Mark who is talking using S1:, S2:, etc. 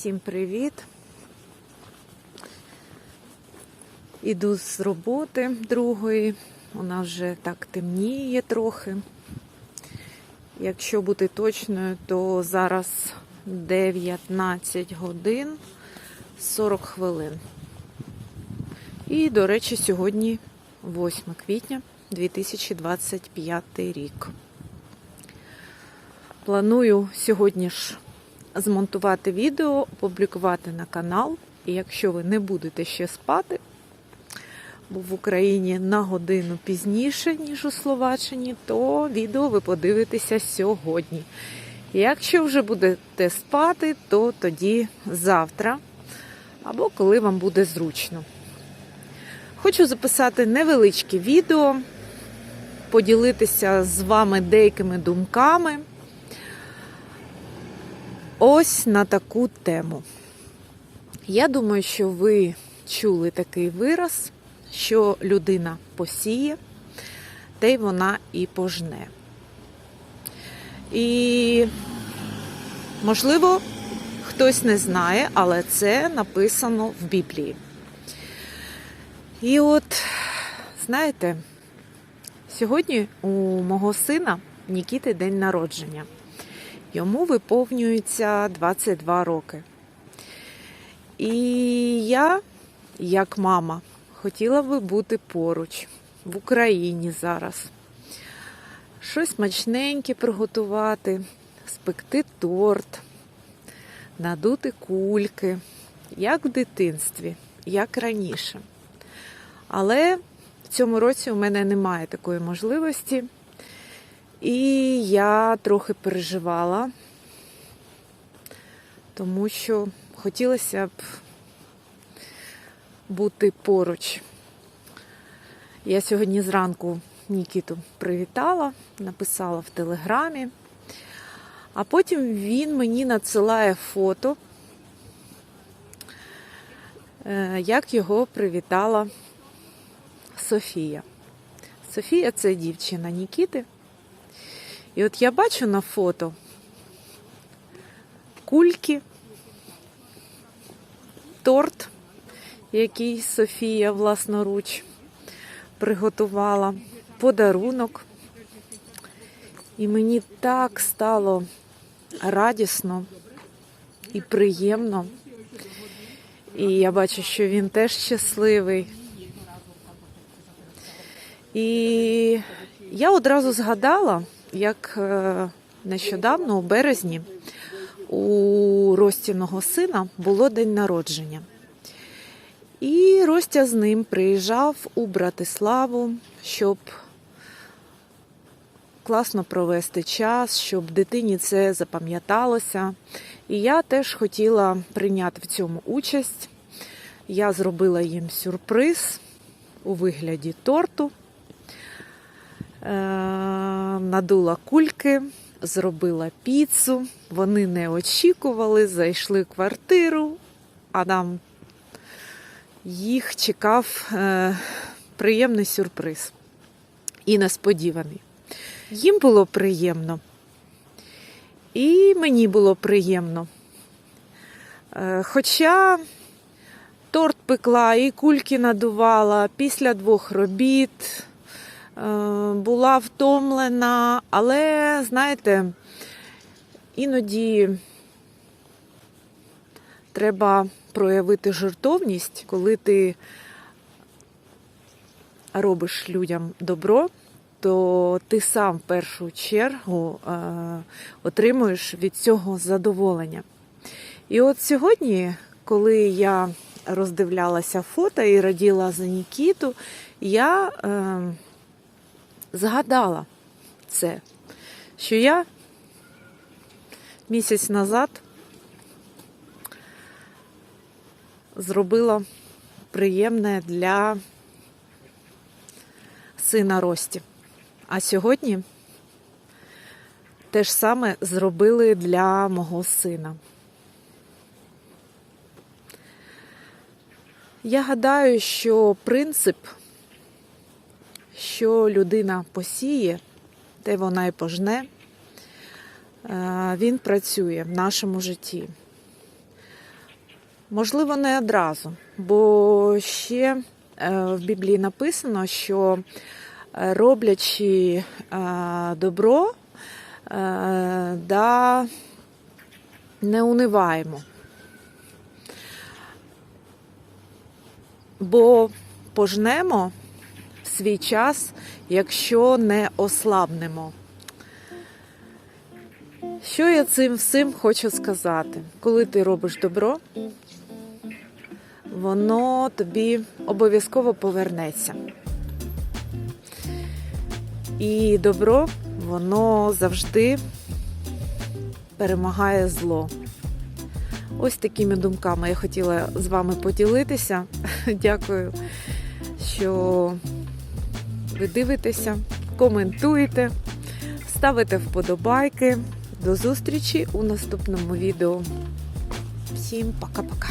S1: Всім привіт. Іду з роботи другої. Нас вже так темніє трохи. Якщо бути точною, то зараз 19 годин 40 хвилин. І, до речі, сьогодні 8 квітня 2025 рік. Планую сьогодні ж змонтувати відео, опублікувати на канал. І якщо ви не будете ще спати, бо в Україні на годину пізніше, ніж у Словаччині, то відео ви подивитеся сьогодні. Якщо вже будете спати, то тоді завтра або коли вам буде зручно. Хочу записати невеличке відео, поділитися з вами деякими думками. Ось на таку тему. Я думаю, що ви чули такий вираз, що людина посіє, та й вона і пожне. І, можливо, хтось не знає, але це написано в Біблії. І от, знаєте, сьогодні у мого сина Нікіти день народження. Йому виповнюється 22 роки. І я, як мама, хотіла би бути поруч в Україні зараз. Щось смачненьке приготувати, спекти торт, надути кульки, як в дитинстві, як раніше. Але в цьому році у мене немає такої можливості. І я трохи переживала, тому що хотілося б бути поруч. Я сьогодні зранку Нікіту привітала, написала в телеграмі, а потім він мені надсилає фото, е, як його привітала Софія. Софія це дівчина Нікіти. І от я бачу на фото кульки, торт, який Софія власноруч приготувала, подарунок. І мені так стало радісно і приємно. І я бачу, що він теж щасливий. І я одразу згадала, як е, нещодавно, у березні, у Ростіного сина було день народження. І Ростя з ним приїжджав у Братиславу, щоб класно провести час, щоб дитині це запам'яталося. І я теж хотіла прийняти в цьому участь. Я зробила їм сюрприз у вигляді торту. Е, надула кульки, зробила піцу. Вони не очікували, зайшли в квартиру, а нам їх чекав е, приємний сюрприз і несподіваний. Їм було приємно, і мені було приємно. Е, хоча торт пекла і кульки надувала після двох робіт. Е, була втомлена, але, знаєте, іноді треба проявити жертовність, коли ти робиш людям добро, то ти сам в першу чергу е, отримуєш від цього задоволення. І от сьогодні, коли я роздивлялася фото і раділа за Нікіту, я е, згадала це, що я місяць назад зробила приємне для сина Рості. А сьогодні те ж саме зробили для мого сина. Я гадаю, що принцип що людина посіє, те вона і пожне, е, він працює в нашому житті. Можливо, не одразу, бо ще е, в Біблії написано, що е, роблячи добро, да, не униваємо. Бо пожнемо свій час, якщо не ослабнемо. Що я цим всім хочу сказати? Коли ти робиш добро, воно тобі обов'язково повернеться. І добро, воно завжди перемагає зло. Ось такими думками я хотіла з вами поділитися. Дякую, що ви дивитеся, коментуєте, ставите вподобайки. До зустрічі у наступному відео. Всім пока-пока.